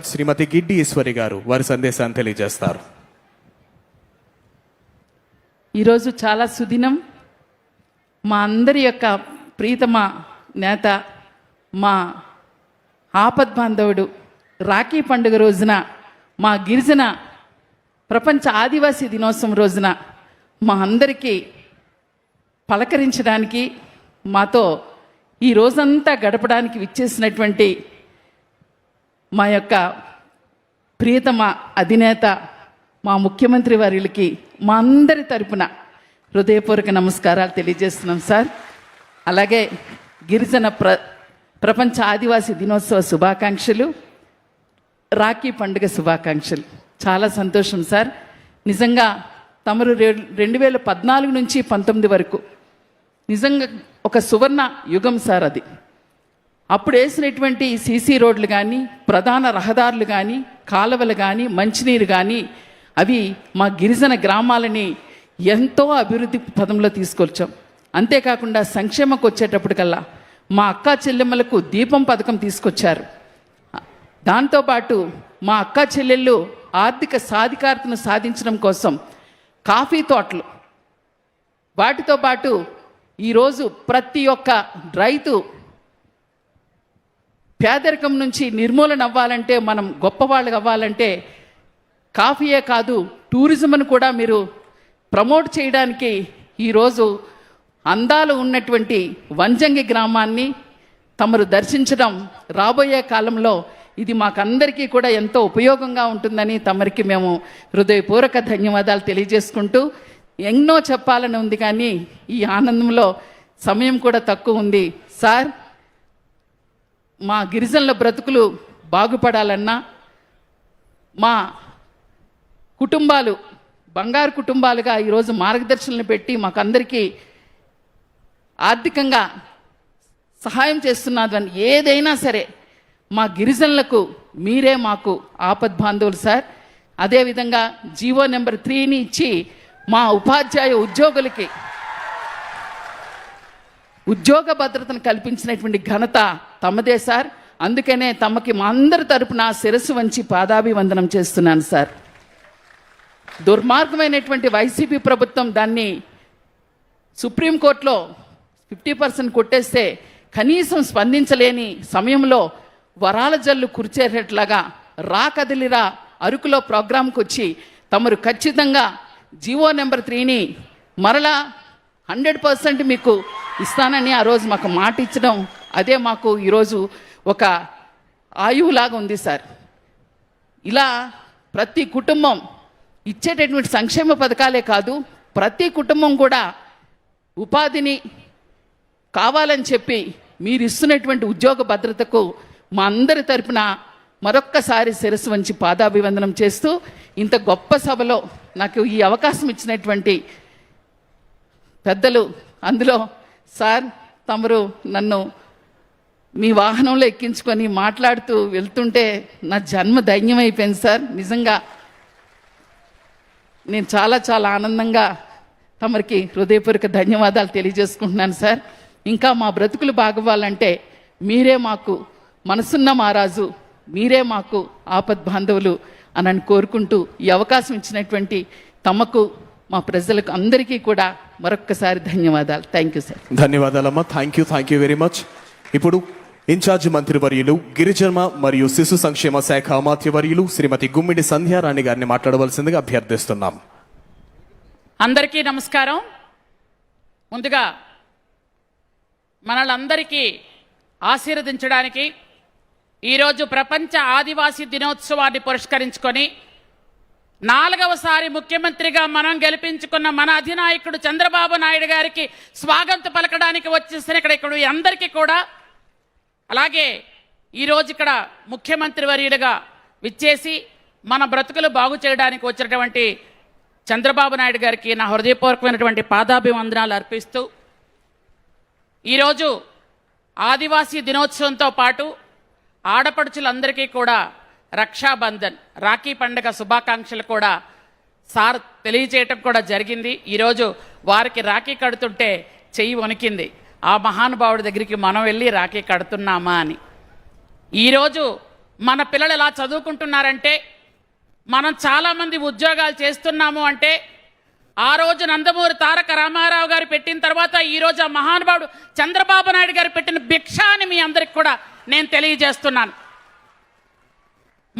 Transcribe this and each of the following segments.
శ్రీమతి గిడ్డి ఈశ్వరి గారు వారి సందేశాన్ని తెలియజేస్తారు. ఈరోజు చాలా సుదినం. మా అందరి యొక్క ప్రీతమ నేత మా ఆపద్బాంధవుడు రాఖీ పండుగ రోజున మా గిరిజన ప్రపంచ ఆదివాసీ దినోత్సవం రోజున మా అందరికీ పలకరించడానికి మాతో ఈ రోజంతా గడపడానికి విచ్చేసినటువంటి మా యొక్క ప్రియతమ అధినేత మా ముఖ్యమంత్రి వారికి మా అందరి తరపున హృదయపూర్వక నమస్కారాలు తెలియజేస్తున్నాం సార్. అలాగే గిరిజన ప్ర ప్రపంచ ఆదివాసీ దినోత్సవ శుభాకాంక్షలు రాఖీ పండుగ శుభాకాంక్షలు. చాలా సంతోషం సార్. నిజంగా తమరు రె- రెండు వేల పద్నాలుగు నుంచి పంతొమ్మిది వరకు నిజంగా ఒక సువర్ణ యుగం సార్ అది. అప్పుడు వేసినటువంటి సీసీ రోడ్లు కానీ ప్రధాన రహదారులు కానీ కాలువలు కానీ మంచినీరు కానీ అవి మా గిరిజన గ్రామాలని ఎంతో అభివృద్ధి పదంలో తీసుకొచ్చాం. అంతేకాకుండా సంక్షేమకు వచ్చేటప్పటికల్లా మా అక్క చెల్లెమ్మలకు దీపం పథకం తీసుకొచ్చారు. దాంతోపాటు మా అక్క చెల్లెళ్ళు ఆర్థిక సాధికారతను సాధించడం కోసం కాఫీ తోటలు. వాటితో పాటు ఈరోజు ప్రతి ఒక్క రైతు పేదరికం నుంచి నిర్మూలన అవ్వాలంటే మనం గొప్పవాళ్ళు అవ్వాలంటే కాఫీయే కాదు టూరిజంను కూడా మీరు ప్రమోట్ చేయడానికి ఈరోజు అందాలు ఉన్నటువంటి వంజంగి గ్రామాన్ని తమరు దర్శించడం రాబోయే కాలంలో ఇది మాకందరికీ కూడా ఎంతో ఉపయోగంగా ఉంటుందని తమరికి మేము హృదయపూర్వక ధన్యవాదాలు తెలియజేసుకుంటూ ఎన్నో చెప్పాలని ఉంది కానీ ఈ ఆనందంలో సమయం కూడా తక్కువ ఉంది. సార్ మా గిరిజనుల బ్రతుకులు బాగుపడాలన్నా మా కుటుంబాలు బంగారు కుటుంబాలుగా ఈరోజు మార్గదర్శనలు పెట్టి మాకందరికీ ఆర్థికంగా సహాయం చేస్తున్నారు అని ఏదైనా సరే మా గిరిజనులకు మీరే మాకు ఆపద్ బాంధవులు సార్. అదేవిధంగా జీవో నెంబర్ త్రీని ఇచ్చి మా ఉపాధ్యాయ ఉద్యోగులకి ఉద్యోగ భద్రతను కల్పించినటువంటి ఘనత తమదే సార్. అందుకనే తమకి మా అందరి తరపున శిరస్సు వంచి పాదాభివందనం చేస్తున్నాను సార్. దుర్మార్గమైనటువంటి వైసీపీ ప్రభుత్వం దాన్ని సుప్రీంకోర్టులో ఫిఫ్టీ పర్సెంట్ కొట్టేస్తే కనీసం స్పందించలేని సమయంలో వరాల జల్లు కురిచేటట్లాగా రా కదిలిరా అరకులో ప్రోగ్రాంకి వచ్చి తమరు ఖచ్చితంగా జీవో నెంబర్ త్రీని మరలా హండ్రెడ్ పర్సెంట్ మీకు ఇస్తానని ఆ రోజు మాకు మాట ఇచ్చడం అదే మాకు ఈరోజు ఒక ఆయువులాగా ఉంది సార్. ఇలా ప్రతి కుటుంబం ఇచ్చేటటువంటి సంక్షేమ పథకాలే కాదు ప్రతి కుటుంబం కూడా ఉపాధిని కావాలని చెప్పి మీరు ఇస్తున్నటువంటి ఉద్యోగ భద్రతకు మా అందరి తరపున మరొక్కసారి శిరస్సు వంచి పాదాభివందనం చేస్తూ ఇంత గొప్ప సభలో నాకు ఈ అవకాశం ఇచ్చినటువంటి పెద్దలు అందులో సార్ తమరు నన్ను మీ వాహనంలో ఎక్కించుకొని మాట్లాడుతూ వెళ్తుంటే నా జన్మ దైన్యమైపోయింది సార్. నిజంగా నేను చాలా చాలా ఆనందంగా తమరికి హృదయపూర్వక ధన్యవాదాలు తెలియజేసుకుంటున్నాను సార్. ఇంకా మా బ్రతుకులు బాగవ్వాలంటే మీరే మాకు మనసున్న మహారాజు మీరే మాకు ఆపద్ బాంధవులు అని కోరుకుంటూ ఈ అవకాశం ఇచ్చినటువంటి తమకు మా ప్రజలకు అందరికీ కూడా మరొక్కసారి ధన్యవాదాలు. Thank you sir ధన్యవాదాలమ్మా. Thank you thank you very much ఇప్పుడు ఇన్ఛార్జి మంత్రివర్యులు గిరిజన మరియు శిశు సంక్షేమ శాఖ అమాత్యవర్యులు శ్రీమతి గుమ్మిడి సంధ్యారాణి గారిని మాట్లాడవలసిందిగా అభ్యర్థిస్తున్నాం. అందరికీ నమస్కారం. ముందుగా మనలందరికీ ఆశీర్వదించడానికి ఈరోజు ప్రపంచ ఆదివాసీ దినోత్సవాన్ని పురస్కరించుకొని నాలుగవసారి ముఖ్యమంత్రిగా మనం గెలిపించుకున్న మన అధినాయకుడు చంద్రబాబు నాయుడు గారికి స్వాగతం పలకడానికి వచ్చేసిన ఇక్కడ ఇక్కడ అందరికీ కూడా అలాగే ఈరోజు ఇక్కడ ముఖ్యమంత్రి వర్యులుగా విచ్చేసి మన బ్రతుకులు బాగు చేయడానికి వచ్చినటువంటి చంద్రబాబు నాయుడు గారికి నా హృదయపూర్వకమైనటువంటి పాదాభివందనాలు అర్పిస్తూ ఈరోజు ఆదివాసీ దినోత్సవంతో పాటు ఆడపడుచులందరికీ కూడా రక్షాబంధన్. రాఖీ పండుగ శుభాకాంక్షలు కూడా సార్ తెలియజేయటం కూడా జరిగింది. ఈరోజు వారికి రాఖీ కడుతుంటే చెయ్యి వణికింది. ఆ మహానుభావుడి దగ్గరికి మనం వెళ్ళి రాఖీ కడుతున్నామా అని. ఈరోజు మన పిల్లలు ఎలా చదువుకుంటున్నారంటే మనం చాలామంది ఉద్యోగాలు చేస్తున్నాము అంటే ఆ రోజు నందమూరి తారక రామారావు గారు పెట్టిన తర్వాత ఈ రోజు ఆ మహానుభావుడు చంద్రబాబు నాయుడు గారు పెట్టిన భిక్ష అని మీ అందరికి కూడా నేను తెలియజేస్తున్నాను.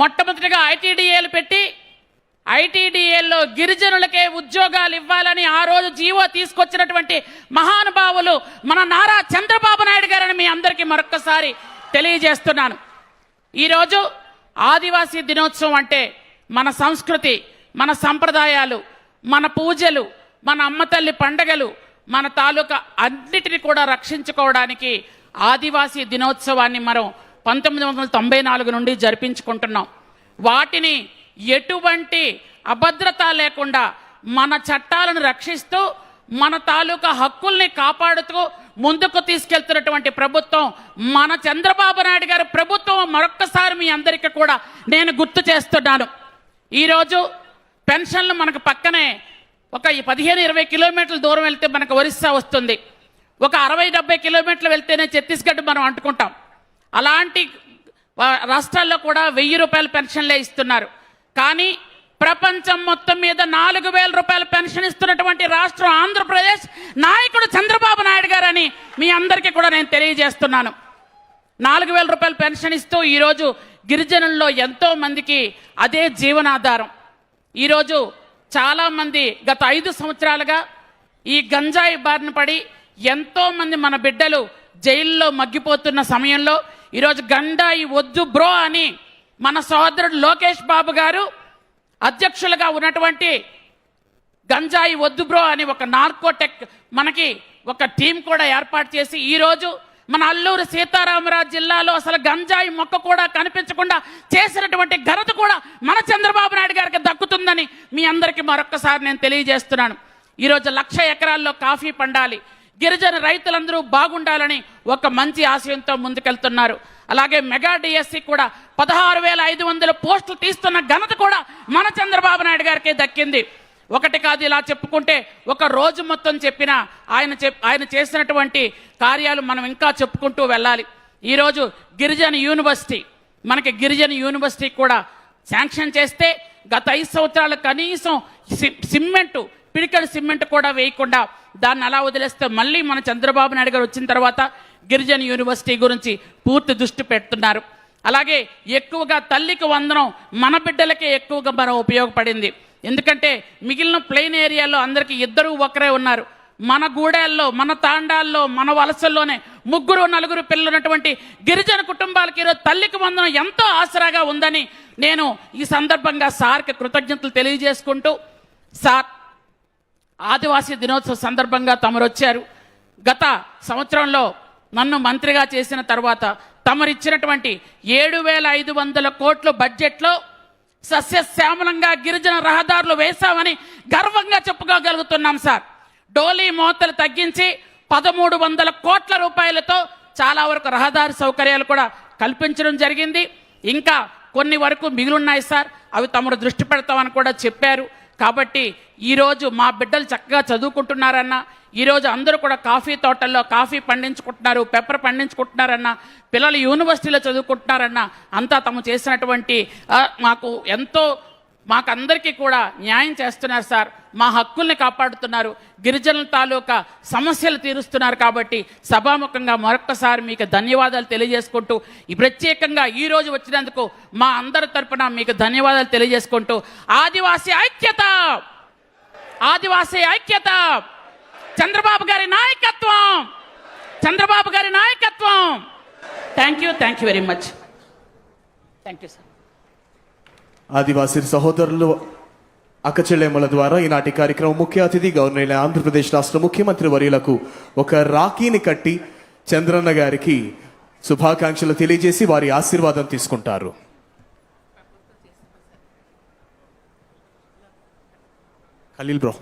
మొట్టమొదటిగా ఐటీడీఏలు పెట్టి ఐటీడీఏల్లో గిరిజనులకే ఉద్యోగాలు ఇవ్వాలని ఆ రోజు జీవో తీసుకొచ్చినటువంటి మహానుభావులు మన నారా చంద్రబాబు నాయుడు గారని మీ అందరికీ మరొక్కసారి తెలియజేస్తున్నాను. ఈరోజు ఆదివాసీ దినోత్సవం అంటే మన సంస్కృతి మన సంప్రదాయాలు మన పూజలు మన అమ్మతల్లి పండగలు మన తాలూకా అన్నిటిని కూడా రక్షించుకోవడానికి ఆదివాసీ దినోత్సవాన్ని మనం పంతొమ్మిది వందల తొంభై నాలుగు నుండి జరిపించుకుంటున్నాం. వాటిని ఎటువంటి అభద్రత లేకుండా మన చట్టాలను రక్షిస్తూ మన తాలూకా హక్కుల్ని కాపాడుతూ ముందుకు తీసుకెళ్తున్నటువంటి ప్రభుత్వం మన చంద్రబాబు నాయుడు గారి ప్రభుత్వం మరొక్కసారి మీ అందరికీ కూడా నేను గుర్తు చేస్తున్నాను. ఈరోజు పెన్షన్లు మనకు పక్కనే ఒక పదిహేను ఇరవై కిలోమీటర్ల దూరం వెళ్తే మనకు ఒరిస్సా వస్తుంది. ఒక అరవై డెబ్బై కిలోమీటర్లు వెళ్తేనే ఛత్తీస్గఢ్ మనం అంటుకుంటాం. అలాంటి రాష్ట్రాల్లో కూడా వెయ్యి రూపాయల పెన్షన్లే ఇస్తున్నారు. కానీ ప్రపంచం మొత్తం మీద నాలుగు వేల రూపాయల పెన్షన్ ఇస్తున్నటువంటి రాష్ట్రం ఆంధ్రప్రదేశ్ నాయకుడు చంద్రబాబు నాయుడు గారని మీ అందరికీ కూడా నేను తెలియజేస్తున్నాను. నాలుగు వేల రూపాయలు పెన్షన్ ఇస్తూ ఈరోజు గిరిజనుల్లో ఎంతో మందికి అదే జీవనాధారం. ఈరోజు చాలామంది గత ఐదు సంవత్సరాలుగా ఈ గంజాయి బారిన పడి ఎంతోమంది మన బిడ్డలు జైల్లో మగ్గిపోతున్న సమయంలో ఈరోజు గండాయి వద్దు బ్రో అని మన సోదరుడు లోకేష్ బాబు గారు అధ్యక్షులుగా ఉన్నటువంటి గంజాయి వద్దు బ్రో అని ఒక నార్కోటెక్ మనకి ఒక టీం కూడా ఏర్పాటు చేసి ఈరోజు మన అల్లూరు సీతారామరాజు జిల్లాలో అసలు గంజాయి మొక్క కూడా కనిపించకుండా చేసినటువంటి ఘనత కూడా మన చంద్రబాబు నాయుడు గారికి దక్కుతుందని మీ అందరికీ మరొక్కసారి నేను తెలియజేస్తున్నాను. ఈరోజు లక్ష ఎకరాల్లో కాఫీ పండాలి. గిరిజన రైతులందరూ బాగుండాలని ఒక మంచి ఆశయంతో ముందుకెళ్తున్నారు. అలాగే మెగా డిఎస్సి కూడా పదహారు వేల ఐదు వందల పోస్టులు తీస్తున్న ఘనత కూడా మన చంద్రబాబు నాయుడు గారికి దక్కింది. ఒకటి కాదు ఇలా చెప్పుకుంటే ఒక రోజు మొత్తం చెప్పిన ఆయన చెప్ ఆయన చేసినటువంటి కార్యాలు మనం ఇంకా చెప్పుకుంటూ వెళ్ళాలి. ఈరోజు గిరిజన యూనివర్సిటీ మనకి గిరిజన యూనివర్సిటీ కూడా శాంక్షన్ చేస్తే గత ఐదు సంవత్సరాలు కనీసం సి- సిమెంటు పిడికల సిమెంట్ కూడా వేయకుండా దాన్ని అలా వదిలేస్తే మళ్ళీ మన చంద్రబాబు నాయుడు గారు వచ్చిన తర్వాత గిరిజన యూనివర్సిటీ గురించి పూర్తి దృష్టి పెడుతున్నారు. అలాగే ఎక్కువగా తల్లికి వందనం మన బిడ్డలకే ఎక్కువగా మనం ఉపయోగపడింది. ఎందుకంటే మిగిలిన ప్లెయిన్ ఏరియాలో అందరికీ ఇద్దరు ఒకరే ఉన్నారు. మన గూడెల్లో మన తాండాల్లో మన వలసల్లోనే ముగ్గురు నలుగురు పిల్లలు ఉన్నటువంటి గిరిజన కుటుంబాలకి ఈరోజు తల్లికి వందనం ఎంతో ఆసరాగా ఉందని నేను ఈ సందర్భంగా సార్కి కృతజ్ఞతలు తెలియజేసుకుంటూ సార్ ఆదివాసీ దినోత్సవ సందర్భంగా తమరు వచ్చారు. గత సంవత్సరంలో నన్ను మంత్రిగా చేసిన తర్వాత తమరిచ్చినటువంటి ఏడు వేల ఐదు వందల కోట్ల బడ్జెట్లో సస్యశ్యామలంగా గిరిజన రహదారులు వేశామని గర్వంగా చెప్పుకోగలుగుతున్నాం సార్. డోలీ మోతలు తగ్గించి పదమూడు వందల కోట్ల రూపాయలతో చాలా వరకు రహదారి సౌకర్యాలు కూడా కల్పించడం జరిగింది. ఇంకా కొన్ని వరకు మిగిలిన్నాయి సార్. అవి తమరు దృష్టి పెడతామని కూడా చెప్పారు. కాబట్టి ఈరోజు మా బిడ్డలు చక్కగా చదువుకుంటున్నారన్న ఈరోజు అందరూ కూడా కాఫీ తోటల్లో కాఫీ పండించుకుంటున్నారు పెప్పర్ పండించుకుంటున్నారన్న పిల్లలు యూనివర్సిటీలో చదువుకుంటున్నారన్న అంతా తమ చేసినటువంటి మాకు ఎంతో మాకందరికీ కూడా న్యాయం చేస్తున్నారు సార్. మా హక్కుల్ని కాపాడుతున్నారు. గిరిజనుల తాలూకా సమస్యలు తీరుస్తున్నారు కాబట్టి సభాముఖంగా మరొక్కసారి మీకు ధన్యవాదాలు తెలియజేసుకుంటూ ప్రత్యేకంగా ఈ రోజు వచ్చినందుకు మా అందరి తరపున మీకు ధన్యవాదాలు తెలియజేసుకుంటూ ఆదివాసీ ఐక్యత! ఆదివాసీ ఐక్యత! చంద్రబాబు గారి నాయకత్వం! చంద్రబాబు గారి నాయకత్వం! Thank you thank you very much. Thank you sir. ఆదివాసీ సహోదరులు అక్కచెల్లెమ్మల ద్వారా ఈనాటి కార్యక్రమం ముఖ్య అతిథి గవర్నర్ ఆంధ్రప్రదేశ్ రాష్ట్ర ముఖ్యమంత్రి వర్యులకు ఒక రాఖీని కట్టి చంద్రన్న గారికి శుభాకాంక్షలు తెలియజేసి వారి ఆశీర్వాదం తీసుకుంటారు. ఖలీల్ బ్రో.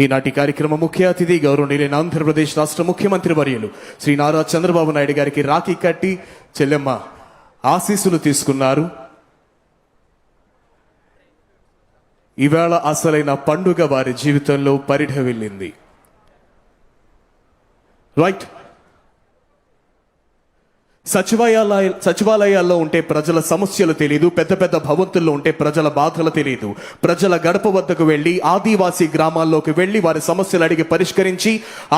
ఈనాటి కార్యక్రమ ముఖ్య అతిథి గౌరవనీయులైన ఆంధ్రప్రదేశ్ రాష్ట్ర ముఖ్యమంత్రి వర్యులు శ్రీ నారా చంద్రబాబు నాయుడు గారికి రాఖీ కట్టి చెల్లెమ్మ ఆశీస్సులు తీసుకున్నారు. ఈవేళ అసలైన పండుగ వారి జీవితంలో పరిఢవిల్లింది. రైట్. సచివాలయ సచివాలయాల్లో ఉంటే ప్రజల సమస్యలు తెలియదు పెద్ద పెద్ద భవంతుల్లో ఉంటే ప్రజల బాధలు తెలియదు ప్రజల గడప వద్దకు వెళ్ళి ఆదివాసీ గ్రామాల్లోకి వెళ్ళి వారి సమస్యలు అడిగి పరిష్కరించి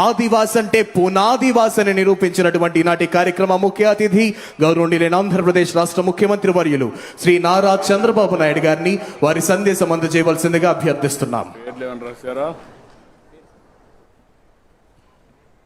ఆదివాసి అంటే పునాదివాసి అని నిరూపించినటువంటి ఈనాటి కార్యక్రమ ముఖ్య అతిథి గౌరవనీయులైన ఆంధ్రప్రదేశ్ రాష్ట్ర ముఖ్యమంత్రి వర్యులు శ్రీ నారా చంద్రబాబు నాయుడు గారిని వారి సందేశం అందజేయవలసిందిగా అభ్యర్థిస్తున్నాం.